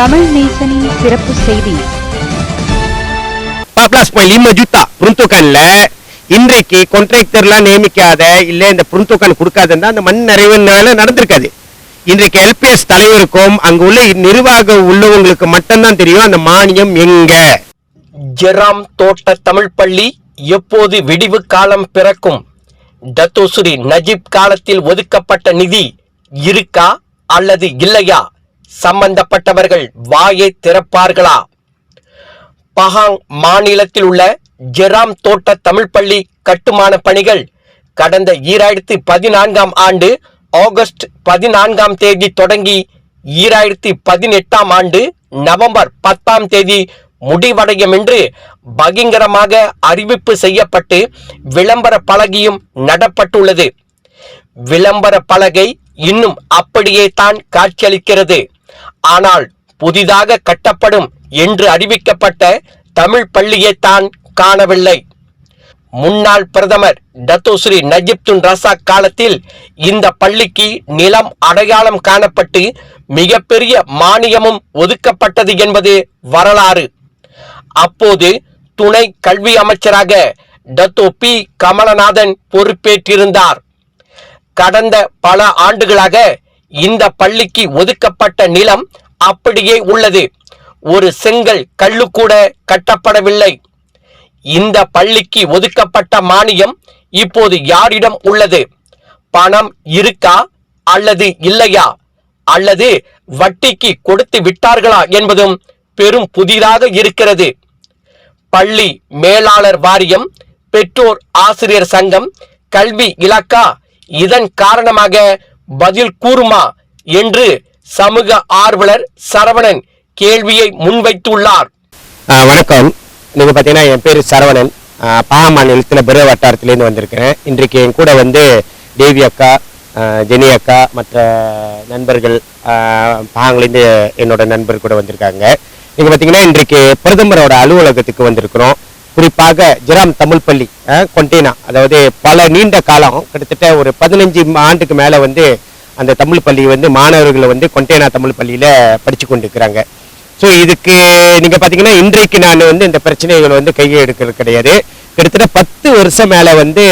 தமிழ் நேசனின் சிறப்பு செய்தி. 14.5 juta peruntukanல இன்றைக்கு கான்ட்ராக்டர்லாம் நியமிக்காத இல்ல இந்த peruntukan கொடுக்காதன்னா அந்த மண் நிறைவுனால நடந்திருக்காது. இன்றைக்கு எல்பிஎஸ் தலைவருக்கும் அங்க உள்ள நிர்வாக உள்ளவங்களுக்கு மட்டும்தான் தெரியும் அந்த மானியம் எங்க. ஜெராம் தோட்ட தமிழ் பள்ளி எப்போது விடிவு காலம் பிறக்கும்? டத்தோசுரி நஜீப் காலத்தில் ஒதுக்கப்பட்ட நிதி இருக்கா அல்லது இல்லையா? சம்பந்தப்பட்டவர்கள் வாயை திறப்பார்களா? பஹாங் மாநிலத்தில் உள்ள ஜெராம் தோட்ட தமிழ் பள்ளி கட்டுமான பணிகள் கடந்த ஈராயிரத்தி பதினான்காம் ஆண்டு ஆகஸ்ட் பதினான்காம் தேதி தொடங்கி ஈராயிரத்தி பதினெட்டாம் ஆண்டு நவம்பர் பத்தாம் தேதி முடிவடையும் என்று பகிங்கரமாக அறிவிப்பு செய்யப்பட்டு விளம்பர பலகையும் நடப்பட்டுள்ளது. விளம்பர பலகை இன்னும் அப்படியே தான் காட்சியளிக்கிறது. ஆனால் புதிதாக கட்டப்படும் என்று அறிவிக்கப்பட்ட தமிழ் பள்ளியை தான் காணவில்லை. முன்னாள் பிரதமர் டத்தோஸ்ரீ நஜீப் துன் ரசாக் காலத்தில் இந்த பள்ளிக்கு நிலம் அடையாளம் காணப்பட்டு மிகப்பெரிய மானியமும் ஒதுக்கப்பட்டது என்பது வரலாறு. அப்போது துணை கல்வி அமைச்சராக டத்தோ பி. கமலநாதன் பொறுப்பேற்றிருந்தார். கடந்த பல ஆண்டுகளாக இந்த பள்ளிக்கு ஒதுக்கப்பட்ட நிலம் அப்படியே உள்ளது. ஒரு செங்கல் கல்லு கூட கட்டப்படவில்லை. இந்த பள்ளிக்கு ஒதுக்கப்பட்ட மானியம் இப்போது யாரிடம் உள்ளது? பணம் இருக்கா அல்லது இல்லையா? அல்லது வட்டிக்கு கொடுத்து விட்டார்களா என்பதும் பெரும் புதிதாக இருக்கிறது. பள்ளி மேலாளர் வாரியம் பெற்றோர் ஆசிரியர் சங்கம் கல்வி இலாக்கா இதன் காரணமாக பதில் கூறுமா என்று சமூக ஆர்வலர் சரவணன் கேள்வியை முன்வைத்துள்ளார். வணக்கம். நீங்க பாத்தீங்கன்னா என் பேரு சரவணன். ஆ, பாக மாநிலத்தில் பெரு வட்டாரத்திலேருந்து வந்திருக்கிறேன். இன்றைக்கு என் கூட வந்து தேவி அக்கா ஜெனி அக்கா மற்ற நண்பர்கள் பாகங்கள்லேருந்து என்னோட நண்பர் கூட வந்திருக்காங்க. நீங்க பாத்தீங்கன்னா இன்றைக்கு பிரதமரோட அலுவலகத்துக்கு வந்திருக்கிறோம். குறிப்பாக ஜெராம் தமிழ் பள்ளி ஆ, கொண்டேனா. அதாவது பல நீண்ட காலம் கிட்டத்தட்ட ஒரு பதினஞ்சு ஆண்டுக்கு மேலே வந்து அந்த தமிழ் பள்ளி வந்து மாணவர்களை வந்து கொண்டேனா தமிழ் பள்ளியில் படித்து கொண்டு கொண்டிருக்கிறாங்க. ஸோ இதுக்கு நீங்கள் பார்த்தீங்கன்னா இன்றைக்கு நான் வந்து இந்த பிரச்சனைகள் வந்து கையை எடுக்கிறது கிடையாது. கிட்டத்தட்ட பத்து வருஷம் மேலே வந்து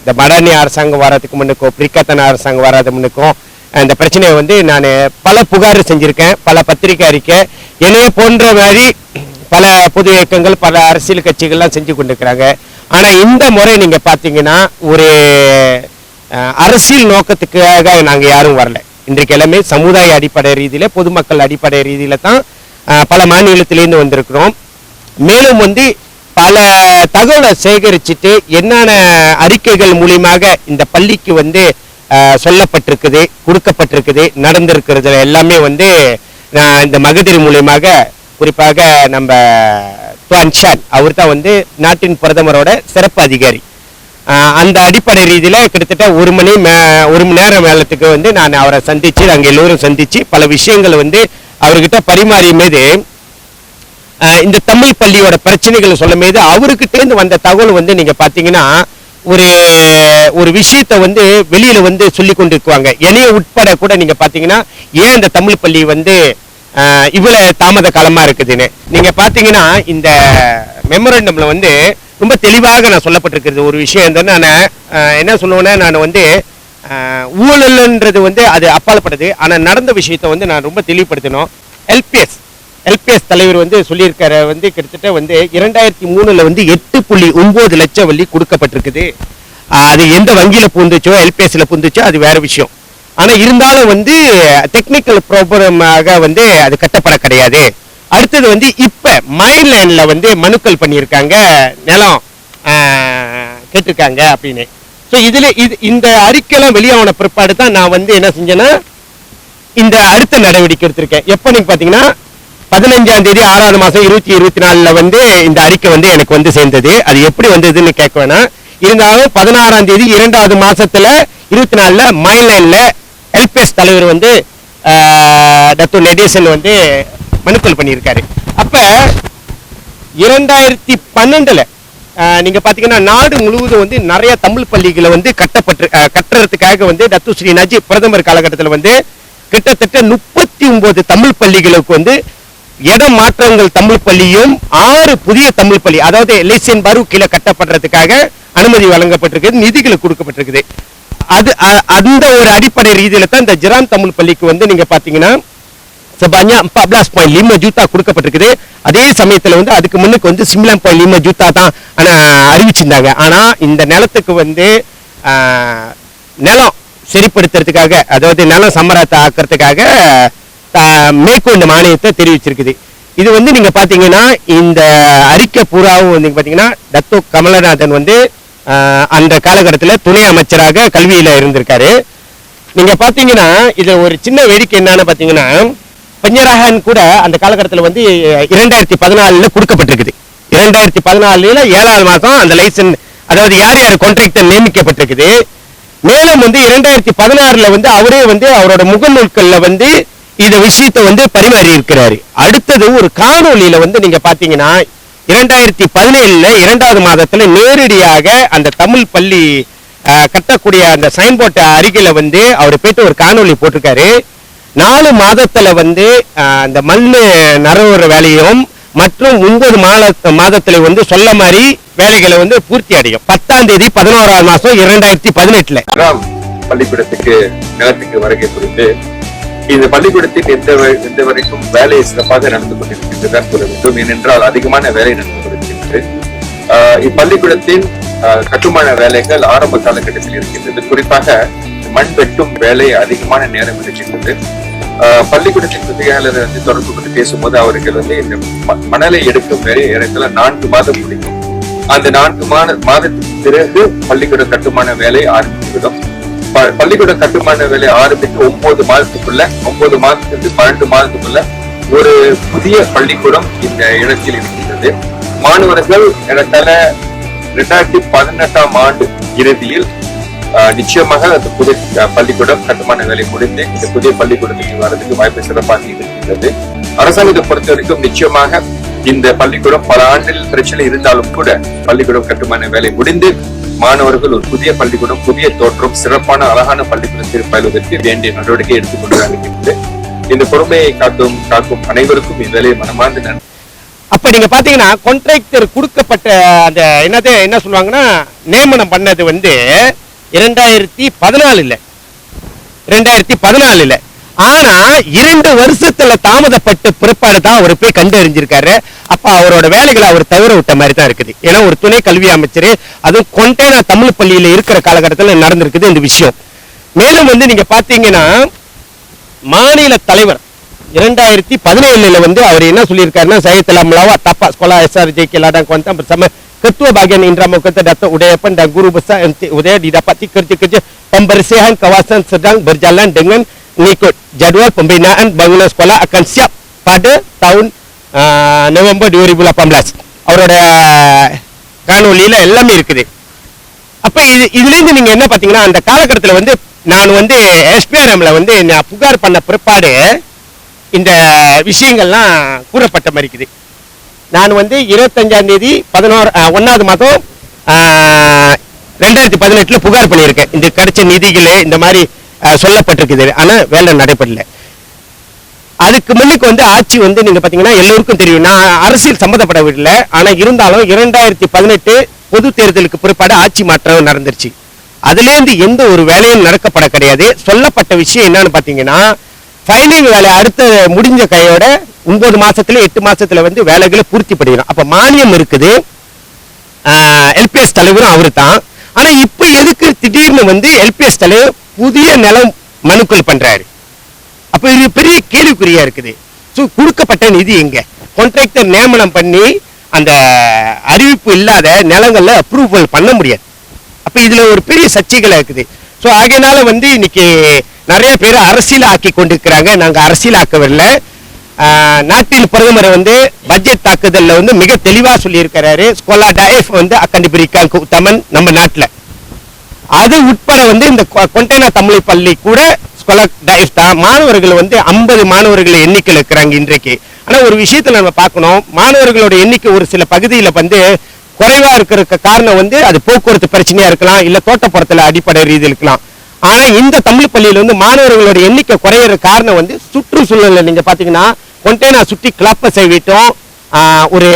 இந்த மடானி அரசாங்கம் வர்றதுக்கு முன்னுக்கும் பிரிக்கத்தன அரசாங்கம் வராத முன்னுக்கும் அந்த பிரச்சனையை வந்து நான் பல புகார் செஞ்சுருக்கேன் பல பத்திரிக்கை அறிக்கை. என்னைய போன்ற மாதிரி பல பொது இயக்கங்கள் பல அரசியல் கட்சிகள்லாம் செஞ்சு கொண்டிருக்கிறாங்க. ஆனால் இந்த முறை நீங்கள் பார்த்தீங்கன்னா ஒரு அரசியல் நோக்கத்துக்காக நாங்கள் யாரும் வரல. இன்றைக்கு எல்லாமே சமுதாய அடிப்படை ரீதியில் பொதுமக்கள் அடிப்படை ரீதியில தான் பல மாநிலத்திலேருந்து வந்திருக்கிறோம். மேலும் வந்து பல தகவலை சேகரிச்சுட்டு என்னென்ன அறிக்கைகள் மூலியமாக இந்த பள்ளிக்கு வந்து சொல்லப்பட்டிருக்குது கொடுக்கப்பட்டிருக்குது நடந்திருக்கிறது எல்லாமே வந்து நான் இந்த மகதிர் மூலியமாக குறிப்பாக நம்ம துவான்ஷான் அவர் தான் வந்து நாட்டின் பிரதமரோட சிறப்பு அதிகாரி. அந்த அடிப்படை ரீதியில் கிட்டத்தட்ட ஒரு மணி மே- ஒரு மணி நேரம் மேலத்துக்கு வந்து நான் அவரை சந்தித்து அங்கே எல்லோரும் சந்தித்து பல விஷயங்களை வந்து அவர்கிட்ட பரிமாறிய மீது இந்த தமிழ் பள்ளியோட பிரச்சனைகளை சொல்லும் போது அவர்கிட்ட வந்த தகவல் வந்து நீங்கள் பார்த்தீங்கன்னா ஒரு ஒரு விஷயத்தை வந்து வெளியில் வந்து சொல்லி கொண்டிருக்குவாங்க. என்னைய உட்பட கூட நீங்கள் பார்த்தீங்கன்னா ஏன் இந்த தமிழ் பள்ளி வந்து இவ்வளோ தாமத காலமாக இருக்குதுன்னு. நீங்கள் பார்த்தீங்கன்னா இந்த மெமரண்டமில் வந்து ரொம்ப தெளிவாக நான் சொல்லப்பட்டிருக்கிறது ஒரு விஷயம் என்னன்னா நான் என்ன சொல்லுவேன்னா நான் வந்து ஊழல்ன்றது வந்து அது அப்பாற்பட்டது. ஆனால் நடந்த விஷயத்தை வந்து நான் ரொம்ப தெளிவுபடுத்தணும். எல்பிஎஸ் எல்பிஎஸ் தலைவர் வந்து சொல்லியிருக்காரு. வந்து கிட்டத்தட்ட வந்து இரண்டாயிரத்தி மூணில் வந்து எட்டு புள்ளி ஒம்பது லட்சம் வள்ளி கொடுக்கப்பட்டிருக்குது. அது எந்த வங்கியில் பூந்துச்சோ எல்பிஎஸ்ல பூந்துச்சோ அது வேற விஷயம். ஆனால் இருந்தாலும் வந்து டெக்னிக்கல் ப்ராப்ளமாக வந்து அது கட்டப்பட கிடையாது. அடுத்தது வந்து இப்போ மைன்லேண்ட்ல வந்து மனுக்கள் பண்ணியிருக்காங்க நிலம் கேட்டிருக்காங்க அப்படின்னு. ஸோ இதில் இது இந்த அறிக்கைலாம் வெளியான பிற்பாடு தான் நான் வந்து என்ன செஞ்சேன்னா இந்த அடுத்த நடவடிக்கை எடுத்திருக்கேன். எப்போ நீங்கள் பார்த்தீங்கன்னா பதினஞ்சாம் தேதி ஆறாவது மாதம் இருபத்தி இருபத்தி நாலில் வந்து இந்த அறிக்கை வந்து எனக்கு வந்து சேர்ந்தது. அது எப்படி வந்ததுன்னு கேட்க வேணாம். இருந்தாலும் பதினாறாம் தேதி இரண்டாவது மாசத்துல இருபத்தி நாலுல மைன்லைன்ல எல்பிஎஸ் தலைவர் வந்து டத்து நெடேசன் வந்து மனுக்கள் பண்ணியிருக்காரு. அப்ப இரண்டாயிரத்தி பன்னெண்டில் நீங்கள் பார்த்தீங்கன்னா பாத்தீங்கன்னா நாடு முழுவதும் வந்து நிறைய தமிழ் பள்ளிகளை வந்து கட்டப்பட்டு கட்டுறதுக்காக வந்து டத்து ஸ்ரீ நஜி பிரதமர் காலகட்டத்தில் வந்து கிட்டத்தட்ட முப்பத்தி ஒன்பது தமிழ் பள்ளிகளுக்கு வந்து இடம் மாற்றங்கள் தமிழ் பள்ளியும் ஆறு புதிய தமிழ் பள்ளி அதாவது எலிசியன் பாரு கீழே கட்டப்படுறதுக்காக அனுமதி வழங்கப்பட்டிருக்குது நிதிகள் கொடுக்கப்பட்டிருக்குது. அது அந்த ஒரு அடிப்படை ரீதியில தான் இந்த ஜிரான் தமிழ் பள்ளிக்கு வந்து நீங்க பாத்தீங்கன்னா sebanyak 14.5 juta கொடுக்கப்பட்டிருக்குது. அதே சமயத்துல வந்து அதுக்கு முன்னுக்கு வந்து 9.5 ஜூத்தா தான் அறிவிச்சிருந்தாங்க. ஆனா இந்த நிலத்துக்கு வந்து நிலம் சரிப்படுத்துறதுக்காக அதாவது நிலம் சமரத்தை ஆக்கிறதுக்காக மேற்கொண்டு மானியத்தை தெரிவிச்சிருக்குது. இது வந்து நீங்க பாத்தீங்கன்னா இந்த அறிக்கை பூராவும் வந்து பாத்தீங்கன்னா தத்து கமலநாதன் வந்து அந்த காலகட்டத்தில் துணை அமைச்சராக கல்வியில இருந்திருக்காரு. நீங்க பாத்தீங்கன்னா இதில் ஒரு சின்ன வேடிக்கை என்னன்னு பார்த்தீங்கன்னா பஞ்சராகன் கூட அந்த காலகட்டத்தில் வந்து இரண்டாயிரத்தி பதினாலுல கொடுக்கப்பட்டிருக்குது. இரண்டாயிரத்தி பதினாலுல ஏழாவது மாதம் அந்த லைசன்ஸ் அதாவது யார் யார் கான்ட்ராக்டர் நியமிக்கப்பட்டிருக்குது. மேலும் வந்து இரண்டாயிரத்தி பதினாறுல வந்து அவரே வந்து அவரோட முகநூல்கள்ல வந்து இந்த விஷயத்தை வந்து பரிமாறி இருக்கிறாரு அடுத்தது ஒரு காணொலியில வந்து நீங்க பாத்தீங்கன்னா இரண்டாயிரத்தி பதினேழுல இரண்டாவது மாதத்துல நேரடியாக அந்த தமிழ் பள்ளி கட்டக்கூடிய அந்த சைன்போர்ட் அருகில வந்து அவர் போயிட்டு ஒரு காணொலி போட்டிருக்காரு. நாலு மாதத்துல வந்து அந்த மண்ணு நரவுற வேலையும் மற்றும் ஒன்பது மாத மாதத்துல வந்து சொல்ல மாதிரி வேலைகளை வந்து பூர்த்தி அடையும். பத்தாம் தேதி பதினோராம் மாசம் இரண்டாயிரத்தி பதினெட்டுல. பள்ளிக்கூடத்துக்கு நிலத்துக்கு வருகை குறித்து இந்த பள்ளிக்கூடத்தில் எந்த வ- எந்த வரைக்கும் வேலை சிறப்பாக நடந்து கொண்டிருக்கின்றது கூற சொல்ல வேண்டும். ஏனென்றால் அதிகமான வேலை நடந்து கொண்டிருக்கின்றது. இப்பள்ளிக்கூடத்தின் கட்டுமான வேலைகள் ஆரம்ப காலகட்டத்தில் இருக்கின்றது. குறிப்பாக மண் வெட்டும் வேலை அதிகமான நேரம் எடுக்கின்றது. ஆஹ், பள்ளிக்கூடத்தின் உதவியாளர் வந்து தொடர்பு கொண்டு பேசும்போது அவர்கள் வந்து இந்த மணலை எடுக்கும் வேலை இடத்துல நான்கு மாதம் முடியும் அந்த நான்கு மாத மாதத்துக்கு பிறகு பள்ளிக்கூட கட்டுமான வேலை ஆரம்பித்துவிடும் பள்ளிக்கூட கட்டுமான வேலை ஆரம்பித்து ஒன்பது மாதத்துக்குள்ள ஒன்பது மாதத்துக்கு பன்னெண்டு மாதத்துக்குள்ள ஒரு புதிய பள்ளிக்கூடம் இந்த இடத்தில் இருக்கின்றது. மாணவர்கள் இடத்தால இரண்டாயிரத்தி பதினெட்டாம் ஆண்டு இறுதியில் நிச்சயமாக அந்த புதிய பள்ளிக்கூடம் கட்டுமான வேலை முடிந்து இந்த புதிய பள்ளிக்கூடத்துக்கு வர்றதுக்கு வாய்ப்பு சிறப்பாக இருக்கின்றது. அரசாங்கத்தை பொறுத்த வரைக்கும் நிச்சயமாக இந்த பள்ளிக்கூடம் பல ஆண்டில் பிரச்சனை இருந்தாலும் கூட பள்ளிக்கூடம் கட்டுமான வேலை முடிந்து மாணவர்கள் ஒரு புதிய பள்ளிக்கூடம் புதிய தோற்றம் சிறப்பான அழகான பள்ளிக்கூடத்தில் பயில்வதற்கு வேண்டிய நடவடிக்கை எடுத்துக்கொண்டு இந்த பொறுமையை காக்கும் காக்கும் அனைவருக்கும் இதிலே மனமார்ந்த நன்றி. அப்ப நீங்க பாத்தீங்கன்னா கான்ட்ராக்டர் கொடுக்கப்பட்ட அந்த என்னது என்ன சொல்லுவாங்கன்னா நியமனம் பண்ணது வந்து இரண்டாயிரத்தி பதினாலுல. இரண்டாயிரத்தி பதினாலுல. ஆனா இரண்டு வருஷத்துல தாமதப்பட்ட பிற்பாடு தான் அவர் போய் கண்டறிஞ்சிருக்காரு. அப்ப அவரோட வேலைகளை அவர் தவிர விட்ட மாதிரி தான் இருக்குது. ஏன்னா ஒரு துணை கல்வி அமைச்சர் அதுவும் கொண்டேனா தமிழ் பள்ளியில இருக்கிற காலகட்டத்தில் நடந்திருக்குது இந்த விஷயம். மேலும் வந்து நீங்க பாத்தீங்கன்னா மாநில தலைவர் இரண்டாயிரத்தி பதினேழுல வந்து அவர் என்ன சொல்லியிருக்காருன்னா saya தப்பா melawat S R J K Ladang Kuantan bersama Ketua Bahagian Indra Mokata Datuk Udayapan dan Guru Besar MT Udaya didapati kerja-kerja pembersihan kawasan sedang berjalan dengan mengikut jadual pembinaan bangunan sekolah akan siap pada tahun uh, November 2018 அவரோட காணொலியில் எல்லாமே இருக்குது அப்போ இது இதுலேருந்து நீங்கள் என்ன பார்த்தீங்கன்னா அந்த காலகட்டத்தில் வந்து நான் வந்து எஸ்பிஆர்எம்ல வந்து நான் புகார் பண்ண பிற்பாடு இந்த விஷயங்கள்லாம் கூறப்பட்ட மாதிரி இருக்குது நான் வந்து இருபத்தஞ்சாம் தேதி பதினோரு ஒன்றாவது மாதம் ரெண்டாயிரத்தி பதினெட்டில் புகார் பண்ணியிருக்கேன் இந்த கிடைச்ச நிதிகள் இந்த மாதிரி சொல்லப்பட்டிருக்குது. ஆனா வேலை நடைபெறல. அதுக்கு முன்னுக்கு வந்து ஆட்சி வந்து நீங்க பாத்தீங்கன்னா எல்லோருக்கும் தெரியும். நான் அரசியல் சம்மந்தப்படவில்லை ஆனா இருந்தாலும் இரண்டாயிரத்தி பதினெட்டு பொது தேர்தலுக்கு பிற்பாடு ஆட்சி மாற்றம் நடந்துருச்சு. அதுல இருந்து எந்த ஒரு வேலையும் நடக்கப்பட கிடையாது. சொல்லப்பட்ட விஷயம் என்னன்னு பாத்தீங்கன்னா ஃபைனல் வேலை அடுத்த முடிஞ்ச கையோட ஒன்பது மாசத்துல எட்டு மாசத்துல வந்து வேலைகளை பூர்த்தி படிக்கணும் அப்போ மானியம் இருக்குது. எல்பிஎஸ் தலைவரும் அவரு தான் ஆனா இப்போ எதுக்கு திடீர்னு வந்து எல்பிஎஸ் தலைவர் புதிய நிலம் மனுக்கள் பண்றாரு. அப்ப இது பெரிய கேள்விக்குறியா இருக்குது. ஸோ கொடுக்கப்பட்ட நிதி எங்க? கான்ட்ராக்டர் நியமனம் பண்ணி அந்த அறிவிப்பு இல்லாத நிலங்கள்ல அப்ரூவல் பண்ண முடியாது. அப்ப இதுல ஒரு பெரிய சர்ச்சைகள் இருக்குது. ஸோ ஆகையினால வந்து இன்னைக்கு நிறைய பேர் அரசியல் ஆக்கி கொண்டிருக்கிறாங்க. நாங்க அரசியல் ஆக்கவில்லை ஆஹ், நாட்டின் பிரதமர் வந்து பட்ஜெட் தாக்குதல்ல வந்து மிக தெளிவா சொல்லியிருக்கிறாரு. ஸ்கொலா டயஃப் வந்து அக்கண்டிபிரிக்காங்க உத்தமன் நம்ம நாட்டில். அது உட்பட வந்து இந்த கொ- கொண்டேனா தமிழ் பள்ளி கூட மாணவர்கள் வந்து 50 மாணவர்கள் எண்ணிக்கையில் இருக்கிறாங்க இன்றைக்கு. ஆனா ஒரு விஷயத்துல நம்ம பார்க்கணும். மாணவர்களோட எண்ணிக்கை ஒரு சில பகுதியில வந்து குறைவா இருக்கிறதுக்கு காரணம் வந்து அது போக்குவரத்து பிரச்சனையா இருக்கலாம் இல்ல தோட்டப்புறத்துல அடிப்படை ரீதியில் இருக்கலாம். ஆனா இந்த தமிழ் பள்ளியில வந்து மாணவர்களோட எண்ணிக்கை குறையிற காரணம் வந்து சுற்றுச்சூழல்ல நீங்க பாத்தீங்கன்னா கொண்டேனா சுற்றி கிளப்ப செய்விட்டோம். ஒரு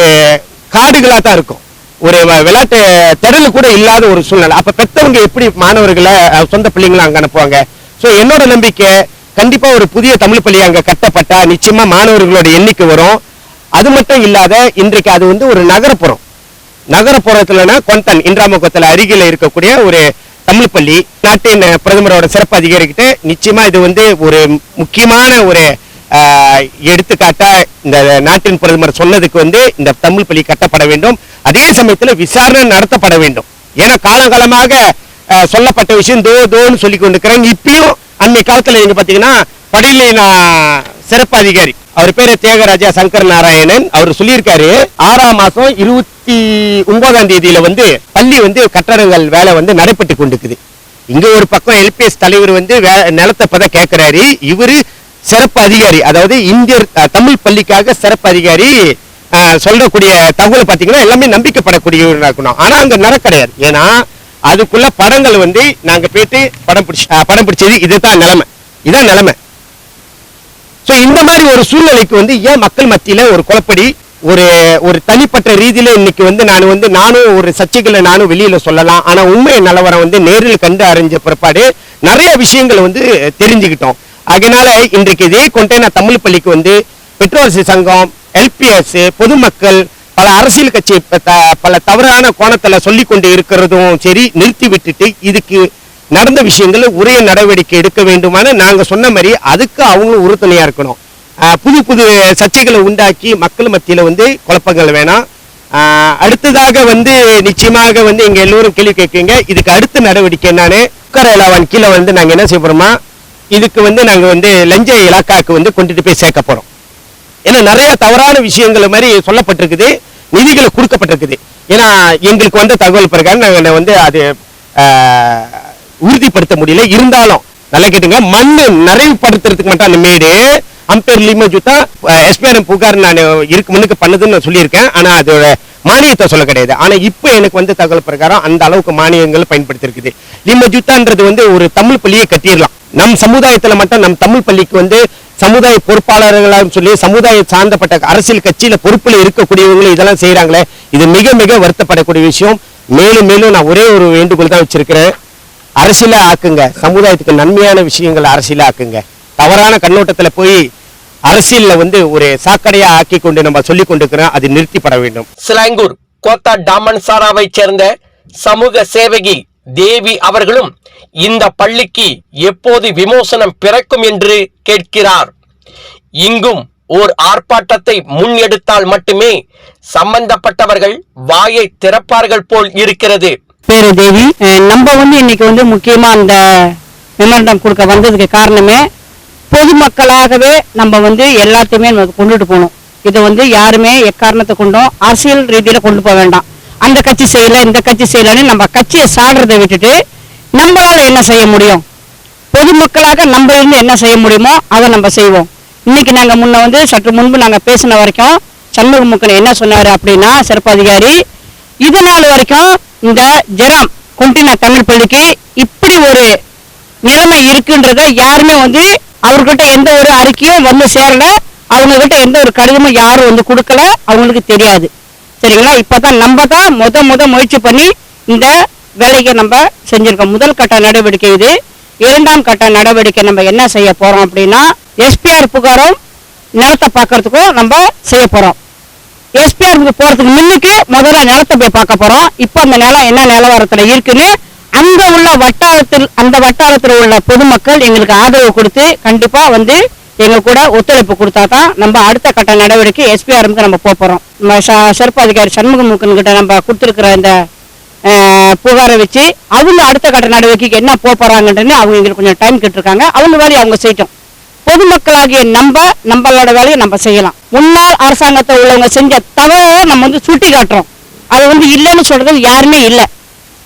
காடுகளா தான் இருக்கும். ஒரு வ- விளையாட்டு திடல் கூட இல்லாத ஒரு சூழ்நிலை. அப்ப பெத்தவங்க எப்படி மாணவர்களை சொந்த பிள்ளைங்களை அங்க அனுப்புவாங்க? சோ என்னோட நம்பிக்கை கண்டிப்பா ஒரு புதிய தமிழ் பள்ளி அங்க கட்டப்பட்டா நிச்சயமா மாணவர்களோட எண்ணிக்கை வரும். அது மட்டும் இல்லாத இன்றைக்கு அது வந்து ஒரு நகரப்புறம். நகரப்புறத்துலனா கொந்தன் இன்றாமுகத்துல அருகில இருக்கக்கூடிய ஒரு தமிழ் பள்ளி. நாட்டின் பிரதமரோட சிறப்பு அதிகாரிக்கிட்ட நிச்சயமா இது வந்து ஒரு முக்கியமான ஒரு எடுத்துக்காட்டா இந்த நாட்டின் பிரதமர் சொன்னதுக்கு வந்து இந்த தமிழ் பள்ளி கட்டப்பட வேண்டும். அதே சமயத்தில் விசாரணை நடத்தப்பட வேண்டும். ஏன்னா காலங்காலமாக சொல்லப்பட்ட விஷயம் தோ தோன்னு சொல்லி கொண்டிருக்கிறாங்க. இப்பயும் அன்னை காலத்துல நீங்க பாத்தீங்கன்னா படையில சிறப்பு அதிகாரி. அவர் பேரு தியாகராஜா சங்கர் நாராயணன். அவர் சொல்லியிருக்காரு ஆறாம் மாசம் இருபத்தி ஒன்பதாம் தேதியில வந்து பள்ளி வந்து கட்டடங்கள் வேலை வந்து நடைபெற்று கொண்டிருக்குது. இங்க ஒரு பக்கம் எல்பிஎஸ் தலைவர் வந்து வே- நிலத்தை இப்பதான் கேட்கிறாரு இவரு சிறப்பு அதிகாரி அதாவது இந்தியர் தமிழ் பள்ளிக்காக சிறப்பு அதிகாரி சொல்லக்கூடிய தகவலை பார்த்தீங்கன்னா எல்லாமே நம்பிக்கைப்படக்கூடிய இருக்கணும் ஆனா அங்கே நிற கிடையாது. ஏன்னா அதுக்குள்ள படங்கள் வந்து நாங்க போயிட்டு படம் பிடிச்சி அஹ், படம் பிடிச்சது இதுதான் நிலைமை. இதுதான் நிலைமை. ஸோ இந்த மாதிரி ஒரு சூழ்நிலைக்கு வந்து ஏன் மக்கள் மத்தியில ஒரு குழப்படி ஒரு ஒரு தனிப்பட்ட ரீதியில இன்னைக்கு வந்து நான் வந்து நானும் ஒரு சர்ச்சைகளை நானும் வெளியில சொல்லலாம். ஆனால் உண்மை நிலவரம் வந்து நேரில் கண்டு அறிஞ்ச பிற்பாடு நிறைய விஷயங்களை வந்து தெரிஞ்சுக்கிட்டோம். அதனால இன்றைக்கு இதே கொண்டே நான் தமிழ் பள்ளிக்கு வந்து பெட்ரோல் சங்கம் எல்பிஎஸ் பொதுமக்கள் பல அரசியல் கட்சி த- பல தவறான கோணத்தில் சொல்லி கொண்டு இருக்கிறதும் சரி நிறுத்தி விட்டுட்டு இதுக்கு நடந்த விஷயங்கள் உரிய நடவடிக்கை எடுக்க வேண்டுமான நாங்கள் சொன்ன மாதிரி அதுக்கு அவங்களும் உறுதுணையாக இருக்கணும். புது புது சர்ச்சைகளை உண்டாக்கி மக்கள் மத்தியில் வந்து குழப்பங்கள் வேணாம். அடுத்ததாக வந்து நிச்சயமாக வந்து எங்கள் எல்லோரும் கேள்வி கேட்குங்க இதுக்கு அடுத்த நடவடிக்கை என்னன்னு. உக்கர இலாவான் கீழே வந்து நாங்கள் என்ன செய்ய இதுக்கு வந்து நாங்கள் வந்து லஞ்ச இலாக்காவுக்கு வந்து கொண்டுட்டு போய் சேர்க்க போகிறோம் ஏன்னா நிறைய தவறான விஷயங்கள் மாதிரி சொல்லப்பட்டிருக்குது நிதிகளை கொடுக்கப்பட்டிருக்குது. ஏன்னா எங்களுக்கு வந்த தகவல் பிரகாரம் நாங்கள் வந்து அது உறுதிப்படுத்த முடியல. இருந்தாலும் நல்லா கேட்டுங்க மண் நிறைவுபடுத்துறதுக்கு மட்டும் அந்த மேடு அம்பேர் லிமோ ஜூத்தா எஸ்பிஆர்எம் புகார் நான் இருக்கு முன்னுக்கு பண்ணதுன்னு நான் சொல்லியிருக்கேன். ஆனால் அதோட மானியத்தை சொல்ல கிடையாது. ஆனால் இப்போ எனக்கு வந்து தகவல் பிரகாரம் அந்த அளவுக்கு மானியங்கள் பயன்படுத்திருக்குது. லிமஜூத்தான்றது வந்து ஒரு தமிழ் பள்ளியை கட்டிடலாம். நம் சமுதாயத்தில் மட்டும் நம் தமிழ் பள்ளிக்கு வந்து சமுதாய பொறுப்பாளர்களாக சொல்லி சமுதாய சார்ந்தப்பட்ட அரசியல் கட்சியில் பொறுப்பில் இருக்கக்கூடியவங்களும் இதெல்லாம் செய்கிறாங்களே இது மிக மிக வருத்தப்படக்கூடிய விஷயம். மேலும் மேலும் நான் ஒரே ஒரு வேண்டுகோள் தான் வச்சிருக்கிறேன். அரசியலாக ஆக்குங்க. சமுதாயத்துக்கு நன்மையான விஷயங்களை அரசியலாக ஆக்குங்க. தவறான கண்ணோட்டத்தில் போய் அரசியலில் வந்து ஒரு சாக்கடையா ஆக்கி கொண்டு நம்ம சொல்லி கொண்டிருக்கிறோம் அது நிறுத்திப்பட வேண்டும். சிலாங்கூர் கோத்தா டாமன் சாராவை சேர்ந்த சமூக சேவகி தேவி அவர்களும் இந்த பள்ளிக்கு எப்போது விமோசனம் பிறக்கும் என்று கேட்கிறார். இங்கும் ஓர் ஆர்ப்பாட்டத்தை முன்னெடுத்தால் மட்டுமே சம்பந்தப்பட்டவர்கள் வாயை திறப்பார்கள் போல் இருக்கிறது. பேரு தேவி நம்ம வந்து இன்னைக்கு வந்து முக்கியமா அந்த மெமரண்டம் கொடுக்க வந்ததுக்கு காரணமே பொதுமக்களாகவே நம்ம வந்து எல்லாத்தையுமே நம்ம கொண்டுட்டு போகணும். இதை வந்து யாருமே எக்காரணத்தை கொண்டும் அரசியல் ரீதியில கொண்டு போக வேண்டாம். அந்த கட்சி செய்யல இந்த கட்சி செய்யலன்னு நம்ம கட்சியை சாடுறதை விட்டுட்டு நம்மளால என்ன செய்ய முடியும்? பொதுமக்களாக நம்ம இருந்து என்ன செய்ய முடியுமோ அதை நம்ம செய்வோம். இன்னைக்கு நாங்க முன்ன வந்து சற்று முன்பு நாங்க பேசின வரைக்கும் சண்முகமுக்கன் என்ன சொன்னாரு அப்படின்னா சிறப்பு அதிகாரி இது நாள் வரைக்கும் இந்த ஜெராம் கொண்டின தமிழ் பள்ளிக்கு இப்படி ஒரு நிலைமை இருக்குன்றத யாருமே வந்து அவர்கிட்ட எந்த ஒரு அறிக்கையும் வந்து சேரல. அவங்க கிட்ட எந்த ஒரு கடிதமும் யாரும் வந்து கொடுக்கல. அவங்களுக்கு தெரியாது. சரிங்களா? இப்பதான் நம்ம தான் முத முத முயற்சி பண்ணி இந்த வேலையை நம்ம செஞ்சிருக்கோம். முதல் கட்ட நடவடிக்கை இது. இரண்டாம் கட்ட நடவடிக்கை நம்ம என்ன செய்ய போறோம் அப்படின்னா எஸ்பிஆர் புகாரும் நிலத்தை பார்க்கறதுக்கும் நம்ம செய்ய போறோம். எஸ்பிஆருக்கு போறதுக்கு முன்னுக்கு முதல்ல நிலத்தை போய் பார்க்க போறோம். இப்போ அந்த நிலம் என்ன நிலவரத்துல இருக்குன்னு அங்க உள்ள வட்டாரத்தில் அந்த வட்டாரத்தில் உள்ள பொதுமக்கள் எங்களுக்கு ஆதரவு கொடுத்து கண்டிப்பா வந்து எங்க கூட ஒத்துழைப்பு கொடுத்தா தான் நம்ம அடுத்த கட்ட நடவடிக்கை எஸ்பிஆருக்கு நம்ம போகிறோம் நம்ம சிறப்பு அதிகாரி சண்முகமுக்கன் கிட்ட நம்ம கொடுத்துருக்குற இந்த புகாரை வச்சு அவங்க அடுத்த கட்ட நடவடிக்கைக்கு என்ன போக அவங்க எங்களுக்கு கொஞ்சம் டைம் கேட்டிருக்காங்க. அவங்க வேலையை அவங்க செய்யட்டும். பொதுமக்களாகிய நம்ம நம்மளோட வேலையை நம்ம செய்யலாம். முன்னாள் அரசாங்கத்தை உள்ளவங்க செஞ்ச தவறை நம்ம வந்து சுட்டி காட்டுறோம் அது வந்து இல்லைன்னு சொல்றது யாருமே இல்லை.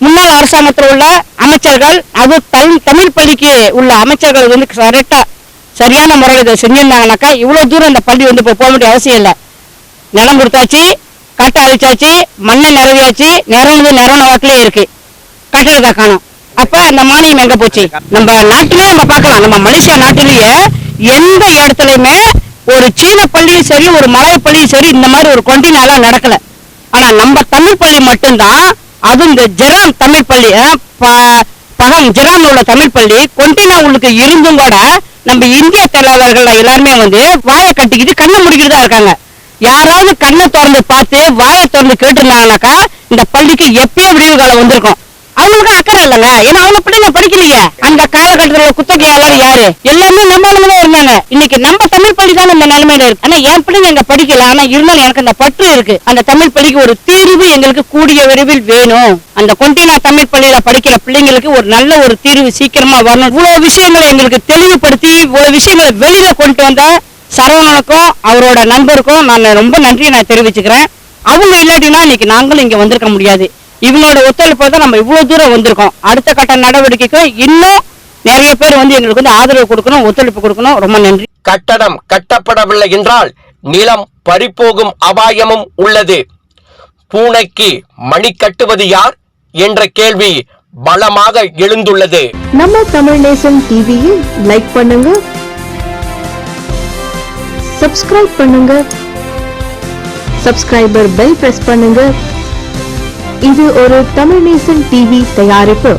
முன்னாள் அரசாங்கத்தில் உள்ள அமைச்சர்கள் அது தமிழ் தமிழ் பள்ளிக்கு உள்ள அமைச்சர்கள் வந்து கரெக்டாக சரியான முறையில் இதை செஞ்சிருந்தாங்கனாக்கா இவ்வளோ தூரம் இந்த பள்ளி வந்து இப்போ போக வேண்டிய அவசியம் இல்லை. நிலம் கொடுத்தாச்சு காட்டை அழிச்சாச்சு மண்ணை நிறவியாச்சு நிறவுனது நிறவன வாக்கிலே இருக்கு. கட்டிடத்தை காணும். அப்போ அந்த மானியம் எங்கே போச்சு? நம்ம நாட்டிலே நம்ம பார்க்கலாம். நம்ம மலேசியா நாட்டிலேயே எந்த இடத்துலையுமே ஒரு சீன பள்ளியும் சரி ஒரு மலைய பள்ளியும் சரி இந்த மாதிரி ஒரு கொண்டினாலாம் நடக்கலை. ஆனால் நம்ம தமிழ் பள்ளி மட்டும்தான் அதுவும் இந்த ஜெரான் தமிழ் பள்ளி ப- பகம் ஜெரான் உள்ள தமிழ் பள்ளி கொண்டினா உள்ளுக்கு இருந்தும் கூட நம்ம இந்திய தொழிலாளர்கள் எல்லாருமே வந்து வாயை கட்டிக்கிட்டு கண்ணை முடிக்கிட்டு தான் இருக்காங்க. யாராவது கண்ணை திறந்து பார்த்து வாயை திறந்து கேட்டிருந்தாங்கனாக்கா இந்த பள்ளிக்கு எப்பயோ விடிவு காலம் வந்திருக்கும். அவங்களுக்கு அக்கறை இல்லைங்க. ஏன்னா அவங்க பிள்ளைங்க படிக்கலையே. அந்த காலகட்டத்துல குத்தகையாளர் யாரு? எல்லாமே நம்ம இருந்தாங்க இன்னைக்கு நம்ம தமிழ் பள்ளி தான் நம்ம நிலைமையில இருக்கு. ஆனா என் பிள்ளைங்க அங்க படிக்கல. ஆனா இருந்தாலும் எனக்கு அந்த பற்று இருக்கு. அந்த தமிழ் பள்ளிக்கு ஒரு தீர்வு எங்களுக்கு கூடிய விரைவில் வேணும். அந்த கொண்டினா தமிழ் பள்ளியில படிக்கிற பிள்ளைங்களுக்கு ஒரு நல்ல ஒரு தீர்வு சீக்கிரமா வரணும். இவ்வளவு விஷயங்களை எங்களுக்கு தெளிவுபடுத்தி இவ்வளவு விஷயங்களை வெளியில கொண்டு வந்த சரவணனுக்கும் அவரோட நண்பருக்கும் நான் ரொம்ப நன்றியை நான் தெரிவிச்சுக்கிறேன். அவங்க இல்லாட்டினா இன்னைக்கு நாங்களும் இங்க வந்திருக்க முடியாது. இவங்களோட ஒத்துழைப்பு தான் நம்ம இவ்வளவு தூரம் வந்திருக்கோம். அடுத்த கட்ட நடவடிக்கைக்கும் இன்னும் நிறைய பேர் வந்து எங்களுக்கு வந்து ஆதரவு கொடுக்கணும் ஒத்துழைப்பு கொடுக்கணும். ரொம்ப நன்றி. கட்டடம் கட்டப்படவில்லை என்றால் நிலம் பறிபோகும் அபாயமும் உள்ளது. பூனைக்கு மணி கட்டுவது யார் என்ற கேள்வி பலமாக எழுந்துள்ளது. நம்ம தமிழ் நேசன் டிவியை லைக் பண்ணுங்க. சப்ஸ்கிரைப் பண்ணுங்க. சப்ஸ்கிரைபர் பெல் பிரஸ் பண்ணுங்க. இது ஒரு தமிழ் நேசன் டிவி தயாரிப்பு.